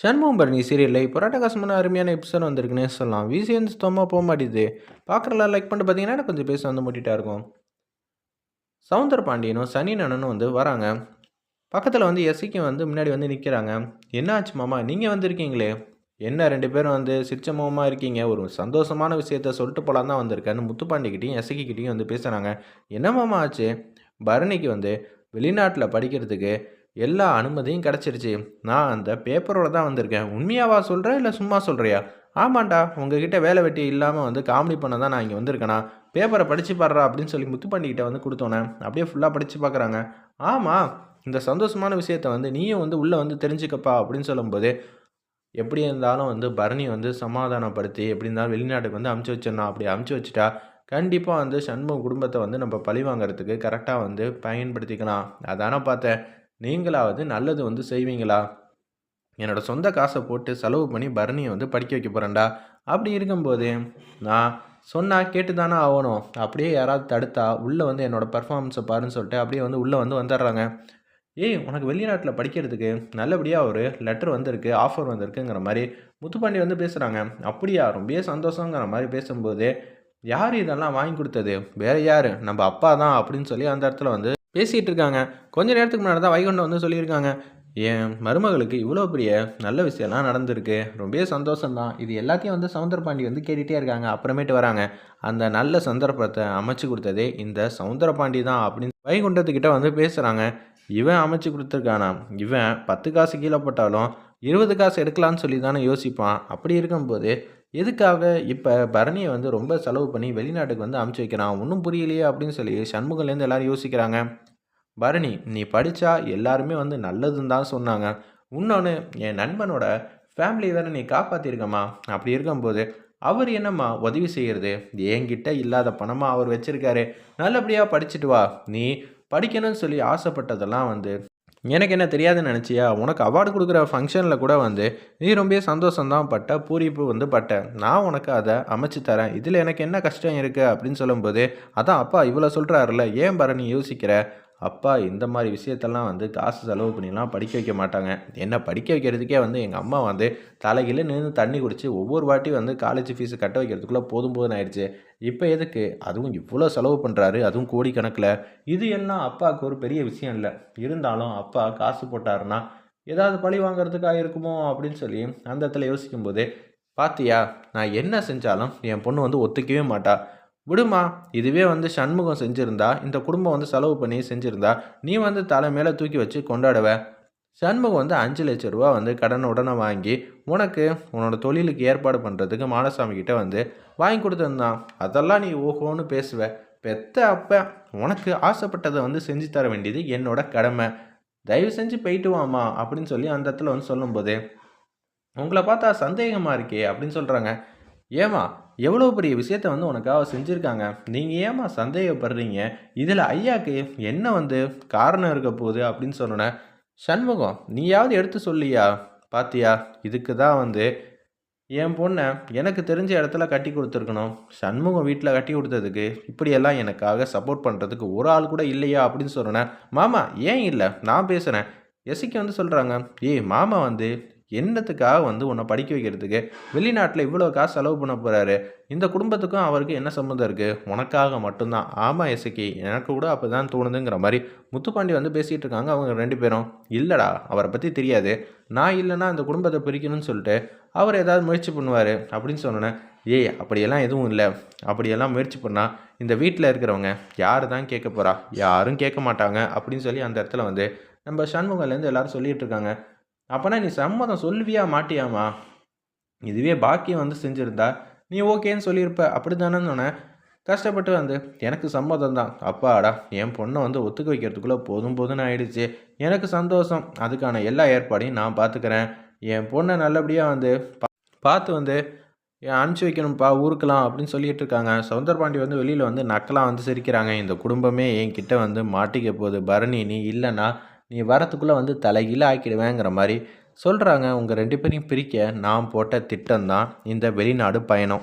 சண்முகம் பரணி சீரியலில் இப்போ ராட்டகாசமான அருமையான எபிசோட் வந்திருக்குன்னே சொல்லலாம். விசி வந்து சுத்தமாக போக மாட்டேது. பார்க்குறலாம் லைக் பண்ணிட்டு பார்த்தீங்கன்னா எனக்கு கொஞ்சம் பேச வந்து மூட்டிகிட்டா இருக்கும். சவுந்தர பாண்டியனும் சனி நனனும் வந்து வராங்க. பக்கத்தில் வந்து எஸ்சிக்கும் வந்து முன்னாடி வந்து நிற்கிறாங்க என்ன ஆச்சு மாமா? நீங்கள் வந்திருக்கீங்களே? என்ன? ரெண்டு பேரும் வந்து சிரிச்ச மாமா இருக்கீங்க. ஒரு சந்தோஷமான விஷயத்த சொல்லிட்டு போலாம் தான் வந்திருக்கேன்னு முத்துப்பாண்டிக்கிட்டையும் எஸ்சிக்கிட்டையும் வந்து பேசுகிறாங்க என்ன மாமா ஆச்சு? பரணிக்கு வந்து வெளிநாட்டில் படிக்கிறதுக்கு எல்லா அனுமதியும் கிடச்சிருச்சு. நான் அந்த பேப்பரோட தான் வந்திருக்கேன். உண்மையாவா சொல்கிற இல்லை சும்மா சொல்கிறியா ஆமாண்டா உங்ககிட்ட வேலை வெட்டி இல்லாமல் வந்து காமெடி பண்ண தான் நான் இங்கே வந்திருக்கேனா? பேப்பரை படித்து பாடுறா அப்படின்னு சொல்லி முத்துப்பாண்டிக்கிட்ட வந்து கொடுத்தோன்னே அப்படியே ஃபுல்லாக படித்து பார்க்குறாங்க ஆமாம் இந்த சந்தோஷமான விஷயத்த வந்து நீயும் வந்து உள்ளே வந்து தெரிஞ்சுக்கப்பா அப்படின்னு சொல்லும்போது எப்படி இருந்தாலும் வந்து பரணி வந்து சமாதானப்படுத்தி எப்படி இருந்தாலும் வெளிநாட்டுக்கு வந்து அமுச்சு வச்சிடணும். அப்படி அமுச்சு வச்சுட்டா கண்டிப்பாக வந்து சண்முக குடும்பத்தை வந்து நம்ம பழி வாங்குறதுக்கு கரெக்டாக வந்து பயன்படுத்திக்கலாம். அதானே பார்த்தேன். நீங்களாவது நல்லது வந்து செய்வீங்களா? என்னோடய சொந்த காசை போட்டு செலவு பண்ணி பரணியை வந்து படிக்க வைக்க போகிறேன்டா அப்படி இருக்கும்போது நான் சொன்னால் கேட்டு தானே ஆகணும். அப்படியே யாராவது தடுத்தா உள்ளே வந்து என்னோடய பர்ஃபார்மன்ஸை பாருன்னு சொல்லிட்டு அப்படியே வந்து உள்ளே வந்து வந்துடுறாங்க. ஏய் உனக்கு வெளிநாட்டில் படிக்கிறதுக்கு நல்லபடியாக ஒரு லெட்டர் வந்திருக்கு ஆஃபர் வந்திருக்குங்கிற மாதிரி முத்துப்பாண்டி வந்து பேசுகிறாங்க அப்படியா ரொம்பவே சந்தோஷங்கிற மாதிரி பேசும்போது யார் இதெல்லாம் வாங்கி கொடுத்தது? வேறு யார்? நம்ம அப்பா தான் அப்படின்னு சொல்லி அந்த இடத்துல வந்து பேசிகிட்டு இருக்காங்க கொஞ்ச நேரத்துக்கு முன்னாடி தான் வைகுண்டம் வந்து சொல்லியிருக்காங்க. என் மருமகளுக்கு இவ்வளோ பெரிய நல்ல விஷயம்லாம் நடந்திருக்கு. ரொம்பவே சந்தோஷம்தான் இது எல்லாத்தையும் வந்து சவுந்தரபாண்டி வந்து கேட்டுகிட்டே இருக்காங்க. அப்புறமேட்டு வராங்க. அந்த நல்ல சந்தர்ப்பத்தை அமைச்சு கொடுத்ததே இந்த சவுந்தரபாண்டி தான் அப்படின்னு வைகுண்டத்துக்கிட்ட வந்து பேசுகிறாங்க இவன் அமைச்சு கொடுத்துருக்கானா? இவன் பத்து காசு கீழே போட்டாலும் இருபது காசு எடுக்கலான்னு சொல்லி தானே யோசிப்பான். அப்படி இருக்கும்போது எதுக்காக இப்போ பரணியை வந்து ரொம்ப செலவு பண்ணி வெளிநாட்டுக்கு வந்து அமுச்சு வைக்கிறான்? ஒன்றும் புரியலையே அப்படின்னு சொல்லி சண்முகலேருந்து எல்லோரும் யோசிக்கிறாங்க. பரணி நீ படித்தா எல்லாருமே வந்து நல்லதுன்னு தான் சொன்னாங்க. இன்னொன்று என் நண்பனோட ஃபேமிலி வேறு நீ காப்பாற்றிருக்கம்மா அப்படி இருக்கும்போது அவர் என்னம்மா உதவி செய்கிறது என்கிட்ட இல்லாத பணமாக அவர் வச்சுருக்காரு. நல்லபடியாக படிச்சுட்டு வா. நீ படிக்கணும்னு சொல்லி ஆசைப்பட்டதெல்லாம் வந்து எனக்கு என்ன தெரியாதுன்னு நினச்சியா? உனக்கு அவார்டு கொடுக்குற ஃபங்க்ஷனில் கூட வந்து நீ ரொம்ப சந்தோஷம்தான் பட்ட பூரிப்பு வந்து பட்ட. நான் உனக்கு அதை அமைச்சு தரேன். இதில் எனக்கு என்ன கஷ்டம் இருக்குது அப்படின்னு சொல்லும்போது அதான் அப்பா இவ்வளோ சொல்கிறாருல ஏன் பாரு நீ யோசிக்கிற? அப்பா இந்த மாதிரி விஷயத்தெல்லாம் வந்து காசு செலவு பண்ணிலாம் படிக்க வைக்க மாட்டாங்க. என்ன படிக்க வைக்கிறதுக்கே வந்து எங்கள் அம்மா வந்து தலைகில நின்று தண்ணி குடித்து ஒவ்வொரு வாட்டி வந்து காலேஜ் ஃபீஸு கட்ட வைக்கிறதுக்குள்ளே போதும் போதும் ஆயிடுச்சு. இப்போ எதுக்கு? அதுவும் இவ்வளோ செலவு பண்ணுறாரு அதுவும் கோடிக்கணக்கில். இது எல்லாம் அப்பாவுக்கு ஒரு பெரிய விஷயம் இல்லை. இருந்தாலும் அப்பா காசு போட்டாருன்னா ஏதாவது பழி வாங்குறதுக்காக இருக்குமோ அப்படின்னு சொல்லி அந்த இடத்துல யோசிக்கும்போது பாத்தியா நான் என்ன செஞ்சாலும் என் பொண்ணு வந்து ஒத்துக்கவே மாட்டா. விடுமா இதுவே வந்து சண்முகம் செஞ்சுருந்தா இந்த குடும்பம் வந்து செலவு பண்ணி செஞ்சுருந்தா நீ வந்து தலை மேலே தூக்கி வச்சு கொண்டாடுவ. சண்முகம் வந்து அஞ்சு லட்ச ரூபா வந்து கடன் உடனே வாங்கி உனக்கு உன்னோட தொழிலுக்கு ஏற்பாடு பண்ணுறதுக்கு மானசாமி கிட்ட வந்து வாங்கி கொடுத்துருந்தான் அதெல்லாம் நீ ஓஹோன்னு பேசுவ. பெத்த அப்போ உனக்கு ஆசைப்பட்டதை வந்து செஞ்சு தர வேண்டியது என்னோட கடமை. தயவு செஞ்சு போயிட்டு வாமா அப்படின்னு சொல்லி அந்த இடத்துல வந்து சொல்லும்போது உங்களை பார்த்தா சந்தேகமாக இருக்கே அப்படின்னு சொல்கிறாங்க ஏமா எவ்வளோ பெரிய விஷயத்த வந்து உனக்காக செஞ்சுருக்காங்க? நீங்கள் ஏமா சந்தேகப்படுறீங்க? இதில் ஐயாக்கு என்ன வந்து காரணம் இருக்க போகுது அப்படின்னு சொன்னோன்னே சண்முகம் நீயாவது எடுத்து சொல்லியா? பாத்தியா இதுக்கு தான் வந்து என் பொண்ணை எனக்கு தெரிஞ்ச இடத்துல கட்டி கொடுத்துருக்கணும். சண்முகம் வீட்டில் கட்டி கொடுத்ததுக்கு இப்படியெல்லாம் எனக்காக சப்போர்ட் பண்ணுறதுக்கு ஒரு ஆள் கூட இல்லையா அப்படின்னு சொன்னேன் மாமா ஏன் இல்லை? நான் பேசுகிறேன் எசிக்கு வந்து சொல்கிறாங்க ஏய் மாமா வந்து என்னத்துக்காக வந்து உன்னை படிக்க வைக்கிறதுக்கு? வெளிநாட்டில் இவ்வளோ காசு செலவு பண்ண போகிறாரு இந்த குடும்பத்துக்கும் அவருக்கு என்ன சம்மந்தம் இருக்குது உனக்காக மட்டும்தான். ஆமாம் எசுக்கி எனக்கு கூட அப்போ தான் தோணுதுங்கிற மாதிரி முத்துப்பாண்டி வந்து பேசிகிட்டு இருக்காங்க அவங்க ரெண்டு பேரும். இல்லைடா அவரை பற்றி தெரியாது. நான் இல்லைன்னா அந்த குடும்பத்தை பிரிக்கணும்னு சொல்லிட்டு அவர் ஏதாவது முயற்சி பண்ணுவார் அப்படின்னு சொன்னேன் ஏய் அப்படியெல்லாம் எதுவும் இல்லை. அப்படியெல்லாம் முயற்சி பண்ணால் இந்த வீட்டில் இருக்கிறவங்க யார் தான் கேட்க போகிறா யாரும் கேட்க மாட்டாங்க அப்படின்னு சொல்லி அந்த இடத்துல வந்து நம்ம சண்முகலேருந்து எல்லோரும் சொல்லிகிட்டு இருக்காங்க. அப்போனா நீ சம்மதம் சொல்லுவியா மாட்டியாமா? இதுவே பாக்கியம் வந்து செஞ்சுருந்தா நீ ஓகேன்னு சொல்லியிருப்ப. அப்படி தானே சொன்னேன். கஷ்டப்பட்டு வந்து எனக்கு சம்மதம் தான். அப்பாடா என் பொண்ணை வந்து ஒத்துக்க வைக்கிறதுக்குள்ளே போதும் போதும்னு ஆயிடுச்சு. எனக்கு சந்தோஷம். அதுக்கான எல்லா ஏற்பாடையும் நான் பார்த்துக்கிறேன் என் பொண்ணை நல்லபடியாக வந்து பார்த்து வந்து அனுப்பிச்சி வைக்கணும்ப்பா ஊருக்கலாம் அப்படின்னு சொல்லிட்டு இருக்காங்க. சவுந்தரபாண்டி வந்து வெளியில் வந்து நக்கலாக வந்து சிரிக்கிறாங்க. இந்த குடும்பமே என்கிட்ட வந்து மாட்டிக்க போகுது. பரணி நீ இல்லைன்னா நீ வரத்துக்குள்ளே வந்து தலைகீழ ஆக்கிடுவேங்கிற மாதிரி சொல்கிறாங்க உங்கள் ரெண்டு பேரையும் பிரிக்க நான் போட்ட திட்டம் தான் இந்த வெளிநாடு பயணம்.